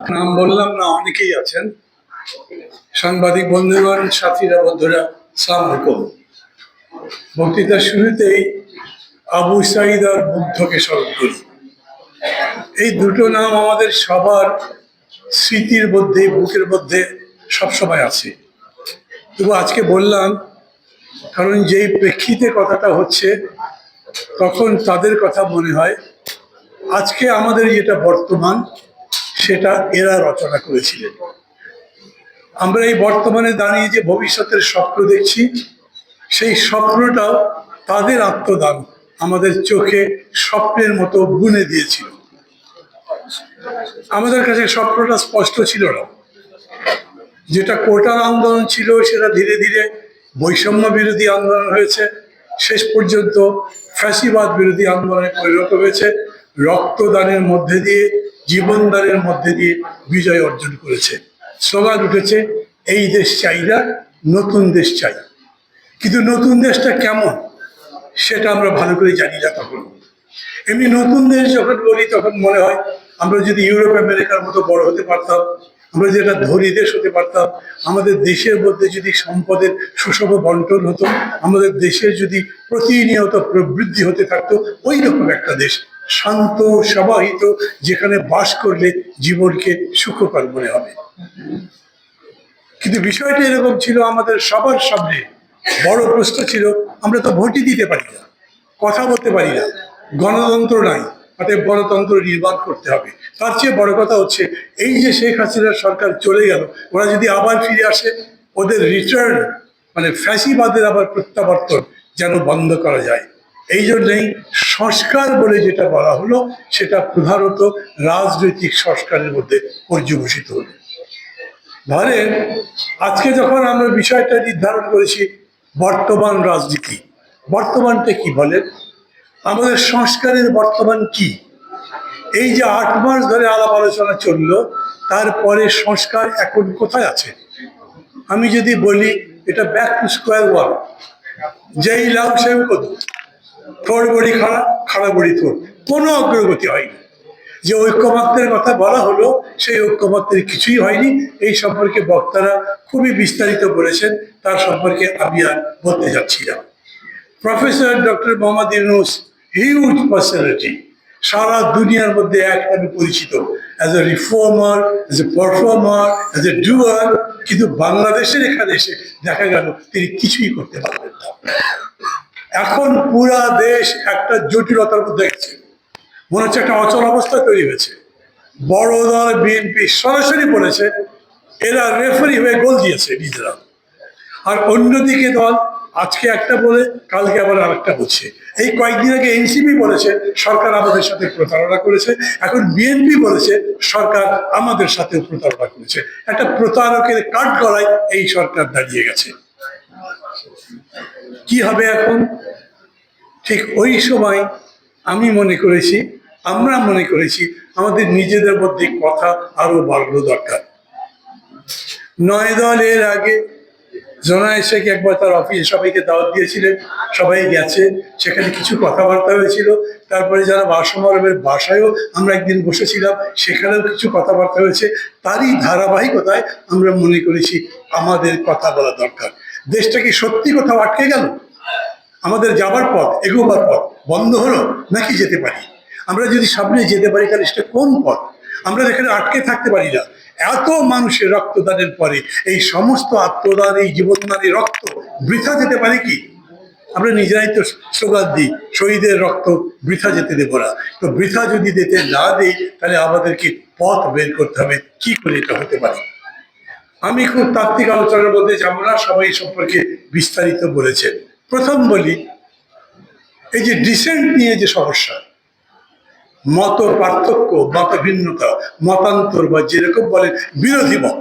নাম বললাম না, অনেকেই আছেন। সাংবাদিক বন্ধুগণ সাথীরা, বন্ধুরা সালাম বক্তৃতার শুরুতেই আবু সাইদ আর বুদ্ধকে স্মরণ করি। এই দুটো নাম আমাদের সবার স্মৃতির মধ্যে, বুকের মধ্যে সবসময় আছে। তবু আজকে বললাম, কারণ যেই প্রেক্ষিতে কথাটা হচ্ছে, তখন তাদের কথা মনে হয়। আজকে আমাদের যেটা বর্তমান সেটা এরা রচনা করেছিলেন। আমরা এই বর্তমানে দাঁড়িয়ে যে ভবিষ্যতের স্বপ্ন দেখছি, সেই স্বপ্নটাও তাদের আত্মদান আমাদের চোখে স্বপ্নের মতো বুনে দিয়েছিল। আমাদের কাছে স্বপ্নটা স্পষ্ট ছিল না। যেটা কোটার আন্দোলন ছিল, সেটা ধীরে ধীরে বৈষম্য বিরোধী আন্দোলন হয়েছে। শেষ পর্যন্ত ফ্যাসিবাদ বিরোধী আন্দোলনে পরিণত হয়েছে। রক্তদানের মধ্যে দিয়ে জীবনদানের মধ্যে দিয়ে বিজয় অর্জন করেছে। স্লোগান উঠেছে, এই দেশ চাই না, নতুন দেশ চাই। কিন্তু নতুন দেশটা কেমন, সেটা আমরা ভালো করে জানি না তখন। এমনি নতুন দেশ যখন বলি, তখন মনে হয় আমরা যদি ইউরোপ, আমেরিকার মতো বড় হতে পারতাম, আমরা যেটা ধনী দেশ হতে পারতাম, আমাদের দেশের মধ্যে যদি সম্পদের সুষম বন্টন হতো, আমাদের দেশের যদি প্রতিনিয়ত প্রবৃদ্ধি হতে থাকতো, ওই রকম একটা দেশ শান্ত, সমাহিত, যেখানে বাস করলে জীবনকে সুখকর মনে হবে। কিন্তু বিষয়টা এরকম ছিল, আমাদের সবার সামনে বড় প্রশ্ন ছিল, আমরা তো ভোটই দিতে পারি না, কথা বলতে পারি না, গণতন্ত্র নাই, অতএব গণতন্ত্র নির্মাণ করতে হবে। তার চেয়ে বড় কথা হচ্ছে, এই যে শেখ হাসিনার সরকার চলে গেল, ওরা যদি আবার ফিরে আসে, ওদের রিটার্ন মানে ফ্যাসিবাদের আবার প্রত্যাবর্তন যেন বন্ধ করা যায়। এই জন্যই সংস্কার বলে যেটা বলা হলো, সেটা প্রধানত রাজনৈতিক সংস্কারের মধ্যে পর্যবসিত হলো। ধরেন, আজকে যখন আমরা বিষয়টা নির্ধারণ করেছি, বর্তমান রাজনীতি, বর্তমানটা কি বলেন? আমাদের সংস্কারের বর্তমান কি? এই যে আট মাস ধরে আলাপ আলোচনা চলল, তারপরে সংস্কার এখন কোথায় আছে? আমি যদি বলি, এটা ব্যাক টু স্কোয়ার ওয়ান যেই লাভ সেও কত? থোর বড়ি খাড়া খাড়া বড়ি থোর কোনো অগ্রগতি হয়নি। যে ঐক্যমাত্রের কথা বলা হলো, সেই ঐক্যমাত্রের কিছুই হয়নি। এই সম্পর্কে বক্তারা খুবই বিস্তারিত বলেছেন, তার সম্পর্কে আমি আর বলতে যাচ্ছি না। Professor doctor Mohammad Yunus huge personality সারা দুনিয়ার মধ্যে এক নামে পরিচিত। As a reformer as a performer as a doer কিন্তু বাংলাদেশের এখানে এসে দেখা গেল, তিনি কিছুই করতে পারবেন না। এখন পুরা দেশ একটা জটিলতার মধ্যে গেছে। মনে হচ্ছে একটা অচল অবস্থা তৈরি হয়েছে। বড় দল বিএনপি সরাসরি বলেছে, এরা রেফারি হয়ে গোল দিয়েছে নিজেরা। আর অন্যদিকে দল আজকে একটা বলে, কালকে আবার আরেকটা বলছে। এই কয়েকদিন আগে এনসিপি বলেছে, সরকার আমাদের সাথে প্রতারণা করেছে। এখন বিএনপি বলেছে, সরকার আমাদের সাথে প্রতারণা করেছে। একটা প্রতারকের কাঠ গলায় এই সরকার দাঁড়িয়ে গেছে। কি হবে এখন? ঠিক ওই সময় আমি মনে করেছি, আমরা মনে করেছি আমাদের নিজেদের মধ্যে কথা আরও বাড়ানো দরকার। নয় দল এর আগে জোনায় শেখ একবার তার অফিসে সবাইকে দাওয়াত দিয়েছিলেন, সবাই গেছে, সেখানে কিছু কথাবার্তা হয়েছিল। তারপরে যারা বাসমরমের বাসায়ও আমরা একদিন বসেছিলাম, সেখানেও কিছু কথাবার্তা হয়েছে। তারই ধারাবাহিকতায় আমরা মনে করেছি আমাদের কথা বলা দরকার। দেশটা কি সত্যি কোথাও আটকে গেল? আমাদের যাবার পথ, এগোবার পথ বন্ধ হলো নাকি যেতে পারি? আমরা যদি সামনে যেতে পারি, তাহলে সেটা কোন পথ? আমরা এখানে আটকে থাকতে পারি না, এত মানুষের রক্তদানের পরে এই সমস্ত আত্মদান, এই জীবনদানের রক্ত বৃথা যেতে পারে কি? আমরা নিজেরাই তো স্লোগান দিই, শহীদের রক্ত বৃথা যেতে দেবো না। তো বৃথা যদি যেতে না দিই, তাহলে আমাদেরকে পথ বের করতে হবে। কি করে এটা হতে পারে? আমি খুব তাত্ত্বিক আলোচনার মধ্যে যাব না, সবাই সম্পর্কে বিস্তারিত বলেছেন প্রথম বলি, এই যে ডিসেন্ট নিয়ে যে সমস্যা, মত পার্থক্য, মত ভিন্নতা, মতান্তর বা যেরকম বলে বিরোধী মত।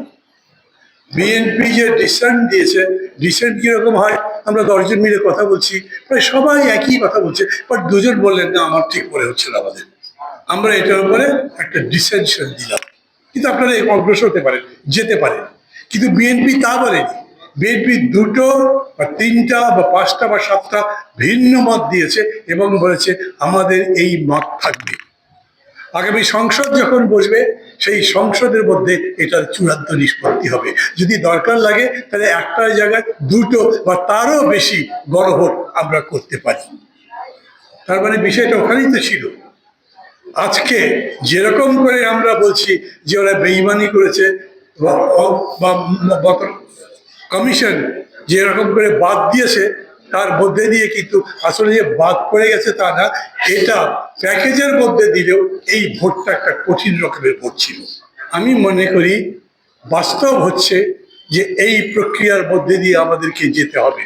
বিএনপি যে ডিসেন্ট দিয়েছে ডিসেন্ট কীরকম হয়, আমরা দশজন মিলে কথা বলছি, প্রায় সবাই একই কথা বলছে বাট দুজন বললেন, না, আমার ঠিক মনে হচ্ছে না আমাদের। আমরা এটার উপরে একটা ডিসেনশন দিলাম। কিন্তু আপনারা অগ্রসর হতে পারেন, যেতে পারেন। কিন্তু বিএনপি তা বলেনি বিএনপি দুটো বা তিনটা বা পাঁচটা বা সাতটা ভিন্ন মত দিয়েছে এবং বলেছে আমাদের এই মত থাকবে। আগামী সংসদ যখন বসবে, সেই সংসদের মধ্যে এটার চূড়ান্ত নিষ্পত্তি হবে। যদি দরকার লাগে, তাহলে একটা জায়গায় দুটো বা তারও বেশি গণভোট আমরা করতে পারি। তার মানে বিষয়টা ওখানেই তো ছিল। আজকে যেরকম করে আমরা বলছি যে ওরা বেইমানি করেছে কমিশন যেরকম করে বাদ দিয়েছে, তার মধ্যে দিয়ে কিন্তু আসলে যে বাদ পড়ে গেছে তা না, এটা প্যাকেজের মধ্যে দিলেও এই ভোটটা একটা কঠিন রকমের ভোট ছিল। আমি মনে করি বাস্তব হচ্ছে যে এই প্রক্রিয়ার মধ্যে দিয়ে আমাদেরকে যেতে হবে।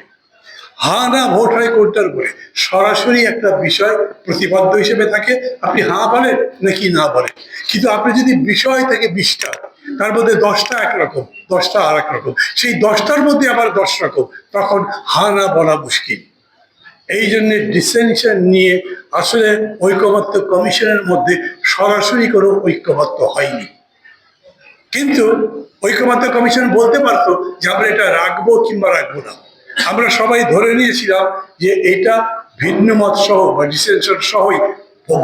হা না ভোট হয় কোনটার উপরে? সরাসরি একটা বিষয় প্রতিপাদ্য হিসেবে থাকে। আপনি হা বলেন নাকি না বলেন? কিন্তু আপনি যদি বিষয় থেকে বিশটা তার মধ্যে দশটা একরকম, দশটা আর এক রকম সেই দশটার মধ্যে আবার দশ রকম। তখন হা বলা মুশকিল। এই জন্য ডিসেনশন নিয়ে আসলে ঐকমত্য কমিশনের মধ্যে সরাসরি কোনো ঐক্যমত্য হয়নি। কিন্তু ঐক্যমত্য কমিশন বলতে পারতো যে আমরা এটা রাখব কিংবা রাখব না। আমরা সবাই ধরে নিয়েছিলাম যে এটা ভিন্ন মত সহ বা ডিসেনশন সহই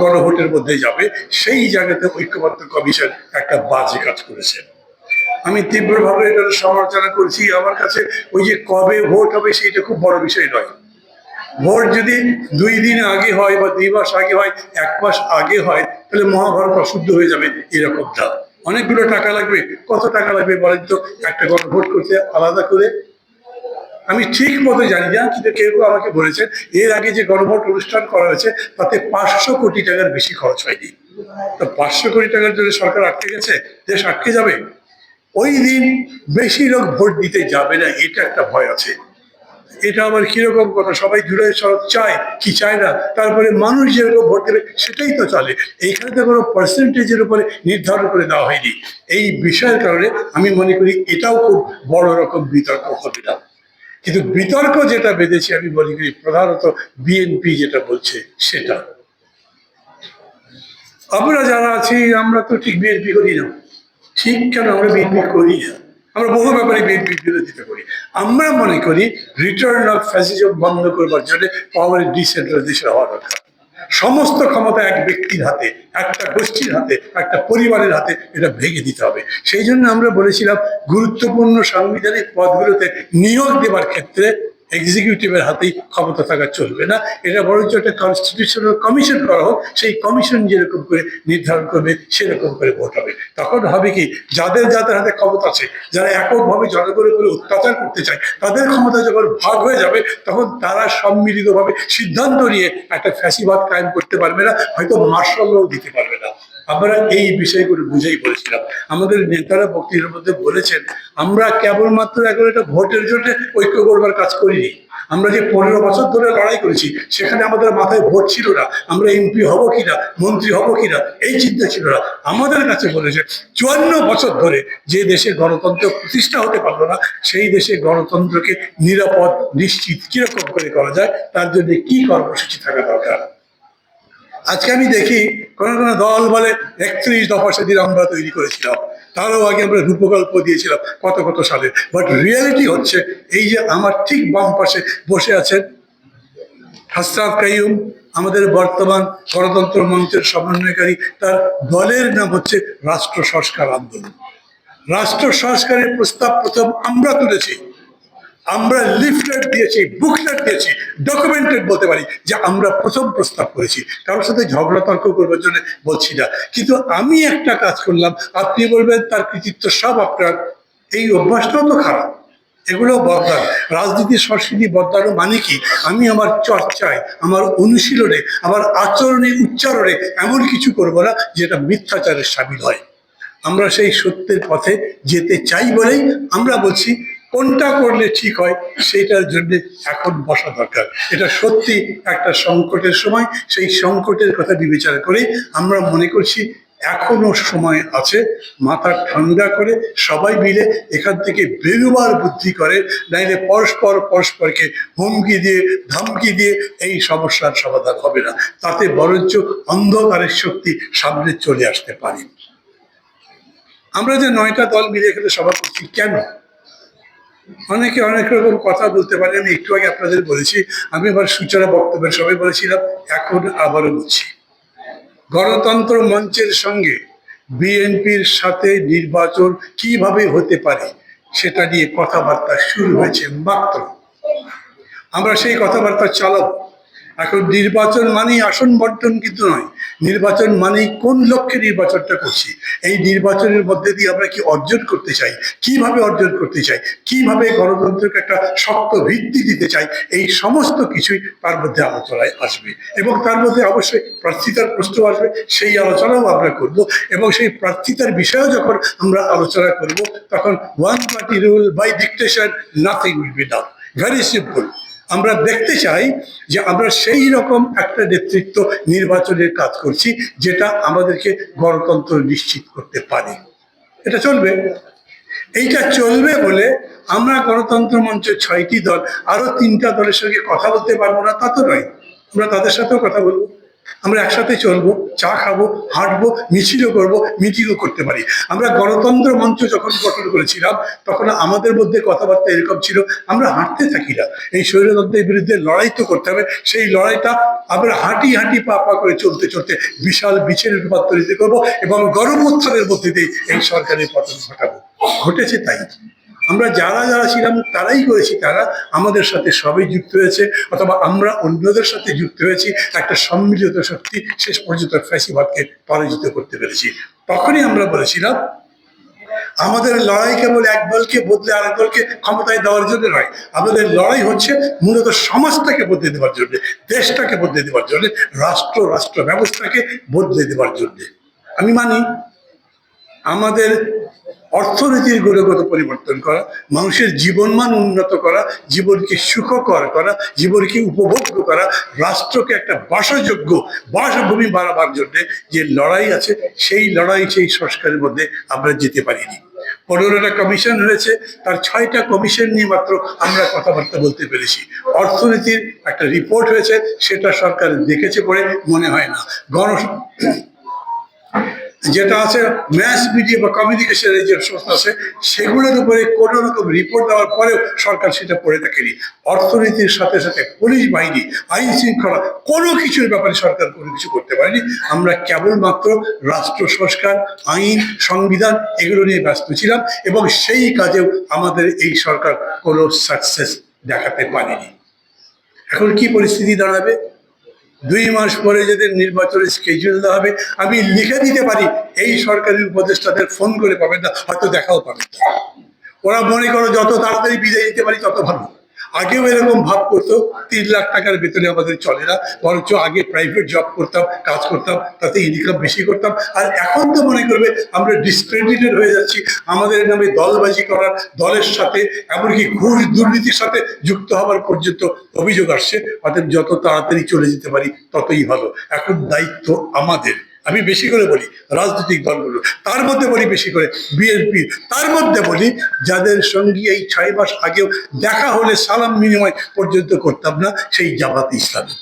গণভোটের মধ্যে যাবে, সেই জায়গাতে ঐক্যমত্য কমিশন একটা বাজে কাজ করেছে। আমি তীব্রভাবে এটার সমালোচনা করছি, আমার কাছে ওই যে কবে ভোট হবে সেইটা খুব বড় বিষয় নয়। ভোট যদি দুই দিন আগে হয় বা দুই মাস আগে হয়, এক মাস আগে হয়, তাহলে মহাভারত অশুদ্ধ হয়ে যাবে এরকম না অনেকগুলো টাকা লাগবে, কত টাকা লাগবে বলেন তো? একটা গণভোট করতে আলাদা করে আমি ঠিক মতো জানি না, কিন্তু কেউ কেউ আমাকে বলেছেন, এর আগে যে গণভোট অনুষ্ঠান করা হয়েছে, তাতে পাঁচশো কোটি টাকার বেশি খরচ হয়নি। তো পাঁচশো কোটি টাকার জন্য সরকার আটকে গেছে? দেশ আটকে যাবে? ওই দিন বেশি লোক ভোট দিতে যাবে না, এটা একটা ভয় আছে। এটা আবার কীরকম কথা? সবাই জুড়ে সব চায়, কি চায় না? তারপরে মানুষ যেরকম ভোট দেবে, সেটাই তো চলে। এইখানে তো কোনো পার্সেন্টেজের উপরে নির্ধারণ করে দেওয়া হয়নি। এই বিষয়ের কারণে আমি মনে করি এটাও খুব বড় রকম বিতর্ক হবে না। কিন্তু বিতর্ক যেটা বেঁধেছে, আমি করি প্রধানত বিএনপি যেটা বলছে সেটা। আমরা যারা আছি, আমরা তো ঠিক বিএনপি করি না। ঠিক কেন আমরা বিএনপি করি না? আমরা বহু ব্যাপারে বিএনপির বিরোধিতা করি। আমরা মনে করি রিটার্ন অফ ফ্যাসিজম বন্ধ করবার জন্য পাওয়ারের ডিসেন্ট্রালাইজেশন হওয়া দরকার। সমস্ত ক্ষমতা এক ব্যক্তির হাতে, একটা গোষ্ঠীর হাতে, একটা পরিবারের হাতে এটা ভেঙে দিতে হবে। সেই জন্য আমরা বলেছিলাম, গুরুত্বপূর্ণ সাংবিধানিক পদগুলোতে নিয়োগ দেওয়ার ক্ষেত্রে এক্সিকিউটিভের হাতেই ক্ষমতা থাকা চলবে না। এটা বরঞ্চ একটা কনস্টিটিউশনাল কমিশন করা হোক, সেই কমিশন যেরকম করে নির্ধারণ করবে, সেরকম করে ভোট হবে। তখন হবে কি, যাদের যাদের হাতে ক্ষমতা আছে, যারা এককভাবে জনগণের উপরে অত্যাচার করতে চায়, তাদের ক্ষমতা যখন ভাগ হয়ে যাবে, তখন তারা সম্মিলিতভাবে সিদ্ধান্ত নিয়ে একটা ফ্যাসিবাদ কায়েম করতে পারবে না, হয়তো মার্শাল্লাও দিতে পারবে না। আমরা এই বিষয়গুলো বুঝেই বলেছিলাম। আমাদের নেতারা বক্তৃতার মধ্যে বলেছেন, আমরা কেবলমাত্র এখন একটা ভোটের জন্য ঐক্য করবার কাজ করিনি। আমরা যে পনেরো বছর ধরে লড়াই করেছি, সেখানে আমাদের মাথায় ভোট ছিল না। আমরা এমপি হব কিনা, মন্ত্রী হব কিনা, এই চিন্তা ছিল না। আমাদের কাছে বলেছে চুয়ান্ন বছর ধরে যে দেশে গণতন্ত্র প্রতিষ্ঠা হতে পারল না, সেই দেশে গণতন্ত্রকে নিরাপদ, নিশ্চিত কীরকম করে করা যায়, তার জন্য কি কর্মসূচি থাকা দরকার? আজকে আমি দেখি কোন কোন দল বলে একত্রিশ দফা সেদিন আমরা তৈরি করেছিলাম। তারও আগে আমরা রূপকল্প দিয়েছিলাম কত কত সালে। বাট রিয়ালিটি হচ্ছে এই যে আমার ঠিক বাম পাশে বসে আছেন হাসরাত কাইয়ুম, আমাদের বর্তমান গণতন্ত্র মঞ্চের সমন্বয়কারী। তার দলের নাম হচ্ছে রাষ্ট্র সংস্কার আন্দোলন। রাষ্ট্র সংস্কারের প্রস্তাব প্রথম আমরা তুলেছি। আমরা লিফলেট দিয়েছি, বুকলেট দিয়েছি। ডকুমেন্টেড বলতে পারি যে আমরা প্রথম প্রস্তাব করেছি। কারোর সাথে ঝগড়া, তর্ক করবার জন্য বলছি না। কিন্তু আমি একটা কাজ করলাম, আপনি বলবেন তার কৃতিত্ব সব আপনার। এই অভ্যাসটাও তো খারাপ। এগুলো বদলান। রাজনীতির সংস্কৃতি বদলানো মানে কি? আমি আমার চর্চায়, আমার অনুশীলনে, আমার আচরণে, উচ্চারণে এমন কিছু করব না যেটা মিথ্যাচারের সামিল হয়। আমরা সেই সত্যের পথে যেতে চাই বলেই আমরা বলছি কোনটা করলে ঠিক হয় সেইটার জন্য এখন বসা দরকার। এটা সত্যি একটা সংকটের সময়। সেই সংকটের কথা বিবেচনা করে আমরা মনে করছি এখনও সময় আছে, মাথা ঠান্ডা করে সবাই মিলে এখান থেকে বেরোবার বুদ্ধি করে, নাইলে পরস্পর পরস্পরকে হুমকি দিয়ে, ধমকি দিয়ে এই সমস্যার সমাধান হবে না। তাতে বরঞ্চ অন্ধকারের শক্তি সামনে চলে আসতে পারে। আমরা যে নয়টা দল মিলে এখানে সভা করছি কেন? অনেকে অনেক রকম কথা বলতে পারে, আমি একটু আগে আপনাদের বলেছি, আমি আবার সূচনা বক্তব্যের সবাই বলেছিলাম, এখন আবারও বলছি। গণতন্ত্র মঞ্চের সঙ্গে বিএনপির সাথে নির্বাচন কীভাবে হতে পারে, সেটা নিয়ে কথাবার্তা শুরু হয়েছে মাত্র। আমরা সেই কথাবার্তা চালাবো। এখন নির্বাচন মানেই আসন বন্টন কিন্তু নয়। নির্বাচন মানেই কোন লক্ষ্যে নির্বাচনটা করছি। এই নির্বাচনের মধ্যে দিয়ে আমরা কি অর্জন করতে চাই? কীভাবে অর্জন করতে চাই? কীভাবে গণতন্ত্রকে একটা শক্ত ভিত্তি দিতে চাই? এই সমস্ত কিছুই তার মধ্যে আলোচনায় আসবে এবং তার মধ্যে অবশ্যই প্রার্থিতার প্রশ্ন আসবে। সেই আলোচনাও আমরা করব এবং সেই প্রার্থিতার বিষয়েও যখন আমরা আলোচনা করব, তখন one party rule by dictation nothing will be done very simple আমরা দেখতে চাই যে আমরা সেই রকম একটা নেতৃত্ব নির্বাচনের কাজ করছি, যেটা আমাদেরকে গণতন্ত্র নিশ্চিত করতে পারে। এটা চলবে। এইটা চলবে বলে আমরা গণতন্ত্র মঞ্চের ছয়টি দল আরও তিনটা দলের সঙ্গে কথা বলতে পারব না, তা তো নয়। আমরা তাদের সাথেও কথা বলব। আমরা একসাথে চলবো, চা খাব, হাঁটবো, মিছিলও করব, মিটিংও করতে পারি। আমরা গণতন্ত্র মঞ্চ যখন গঠন করেছিলাম, তখন আমাদের মধ্যে কথাবার্তা এরকম ছিল, আমরা হাঁটতে থাকি না। এই স্বৈরতন্ত্রের বিরুদ্ধে লড়াই তো করতে হবে, সেই লড়াইটা আমরা হাঁটি হাঁটি পা পা করে চলতে চলতে বিশাল বিছের রূপান্তরিত করব এবং গণমুত্থানের মধ্যে দিয়ে এই সরকারের পতন ঘটাবো। ঘটেছে তাই। আমরা যারা যারা ছিলাম, তারাই করেছি। তারা আমাদের সাথে সবাই যুক্ত হয়েছে, অথবা আমরা অন্যদের সাথে যুক্ত হয়েছি। একটা সম্মিলিত শক্তি শেষ পর্যন্ত ফ্যাসিবাদকে পরাজিত করতে পেরেছি। তখনই আমরা বলেছিলাম, আমাদের লড়াই কেবল এক দলকে বদলে আরেক দলকে ক্ষমতায় দেওয়ার জন্য নয়। আমাদের লড়াই হচ্ছে মূলত সমাজটাকে বদলে দেওয়ার জন্য, দেশটাকে বদলে দেওয়ার জন্য, রাষ্ট্র রাষ্ট্র ব্যবস্থাকে বদলে দেওয়ার জন্য। আমি মানি, আমাদের অর্থনীতির গুণগত পরিবর্তন করা, মানুষের জীবনমান উন্নত করা, জীবনকে সুখকর করা, জীবনকে উপভোগ্য করা, রাষ্ট্রকে একটা বাসযোগ্য, বাসভূমি বাড়াবার জন্য যে লড়াই আছে, সেই লড়াই, সেই সংস্কারের মধ্যে আমরা যেতে পারিনি। পনেরোটা কমিশন হয়েছে তার ছয়টা কমিশন নিয়ে মাত্র আমরা কথাবার্তা বলতে পেরেছি। অর্থনীতির একটা রিপোর্ট হয়েছে সেটা সরকার দেখেছে বলে মনে হয় না। গণ যেটা আছে ম্যাস মিডিয়া বা কমিউনিকেশনের যে সংস্থা আছে, সেগুলোর উপরে কোনো রকম রিপোর্ট দেওয়ার পরেও সরকার সেটা পড়ে থাকেনি অর্থনীতির সাথে সাথে পুলিশ বাহিনী, আইন শৃঙ্খলা, কোনো কিছুর ব্যাপারে সরকার কোনো কিছু করতে পারেনি। আমরা কেবলমাত্র রাষ্ট্র সংস্কার, আইন, সংবিধান এগুলো নিয়ে ব্যস্ত ছিলাম এবং সেই কাজেও আমাদের এই সরকার কোনো সাকসেস দেখাতে পারেনি। এখন কি পরিস্থিতি দাঁড়াবে? দুই মাস পরে যদি নির্বাচনের স্কেজুল দেওয়া হবে, আমি লিখে দিতে পারি, এই সরকারি উপদেষ্টাদের ফোন করে পাবেন না, হয়তো দেখাও পাবেন ওরা মনে করো যত তাড়াতাড়ি বিদায় দিতে পারি, তত ভালো। আগেও এরকম ভাব করতো, তিন লাখ টাকার বেতনে আমাদের চলে না, বরঞ্চ আগে প্রাইভেট জব করতাম, কাজ করতাম, তাতে ইনকাম বেশি করতাম। আর এখন তো মনে করবে আমরা ডিসক্রেডিটেড হয়ে যাচ্ছি, আমাদের নামে দলবাজি করার, দলের সাথে, এমনকি ঘুষ দুর্নীতির সাথে যুক্ত হওয়ার পর্যন্ত অভিযোগ আসছে। অর্থাৎ যত তাড়াতাড়ি চলে যেতে পারি, ততই ভালো। এখন দায়িত্ব আমাদের। আমি বেশি করে বলি রাজনৈতিক দলগুলো, তার মধ্যে বলি বেশি করে বিএনপি, তার মধ্যে বলি যাদের সঙ্গে এই ছয় মাস আগেও দেখা হলে সালাম বিনিময় পর্যন্ত করতাম না, সেই জামাত ইসলামী।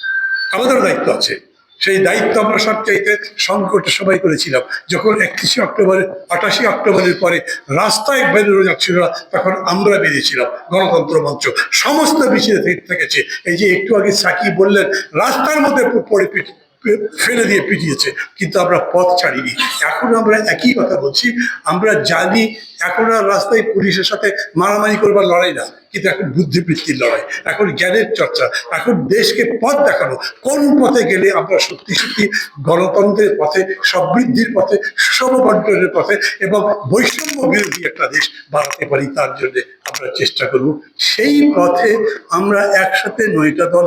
আমাদের দায়িত্ব আছে। সেই দায়িত্ব আমরা সবচাইতে সংকটে সবাই করেছিলাম। যখন একত্রিশে অক্টোবরের, আঠাশে অক্টোবরের পরে রাস্তায় বেরোনো যাচ্ছিল না, তখন আমরা বেরিয়েছিলাম গণতন্ত্র মঞ্চ। সমস্ত থেকে- থেকেছে এই যে একটু আগে সাকি বললেন, রাস্তার মধ্যে পড়ে ফেলে দিয়ে পিটিয়েছে, কিন্তু আমরা পথ ছাড়িনি। এখন আমরা একই কথা বলছি, আমরা জানি এখন আর রাস্তায় পুলিশের সাথে মারামারি করবার লড়াই না, কিন্তু এখন বুদ্ধিবৃত্তির লড়াই, এখন জ্ঞানের চর্চা, এখন দেশকে পথ দেখানো, কোন পথে গেলে আমরা সত্যি সত্যি গণতন্ত্রের পথে, সমৃদ্ধির পথে সুষম বন্টনের পথে এবং বৈষম্য বিরোধী একটা দেশ বাড়াতে পারি, তার জন্য আমরা চেষ্টা করব। সেই পথে আমরা একসাথে নয়টা দল